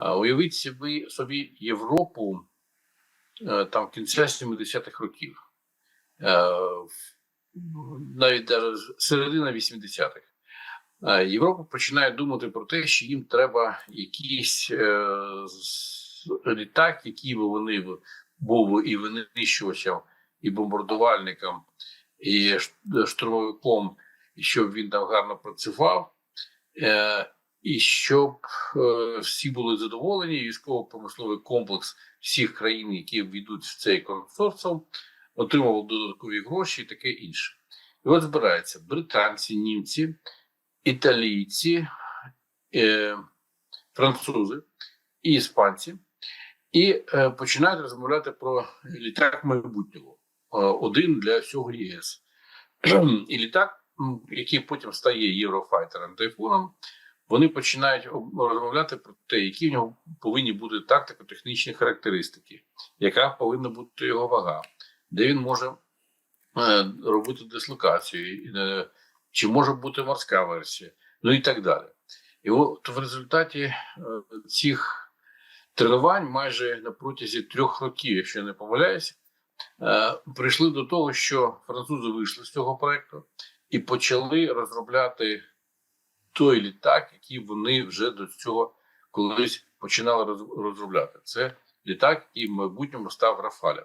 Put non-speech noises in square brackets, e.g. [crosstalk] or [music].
Уявіть собі, собі Європу е, там кінця 70-х років, Е, навіть середина 80-х. Е, Європа починає думати про те, що їм треба якийсь літак, який би вони був і винищувачем, і бомбардувальником, і штурмовиком, щоб він там гарно працював. І щоб е, всі були задоволені, військово-промисловий комплекс всіх країн, які війдуть в цей консорціум, отримував додаткові гроші і таке інше. І от збираються британці, німці, італійці, е, французи і іспанці, і е, починають розмовляти про літак майбутнього, е, один для всього ЄС. [clears throat] І літак, який потім стає єврофайтером тайфуном, вони починають розмовляти про те, які в нього повинні бути тактико-технічні характеристики, яка повинна бути його вага, де він може е, робити дислокацію, е, чи може бути морська версія, ну і так далі. І от в результаті е, цих тренувань майже на протязі трьох років, якщо я не помиляюся, прийшли до того, що французи вийшли з цього проекту і почали розробляти той літак, який вони вже до цього колись починали розробляти. Це літак, який в майбутньому став Рафалем.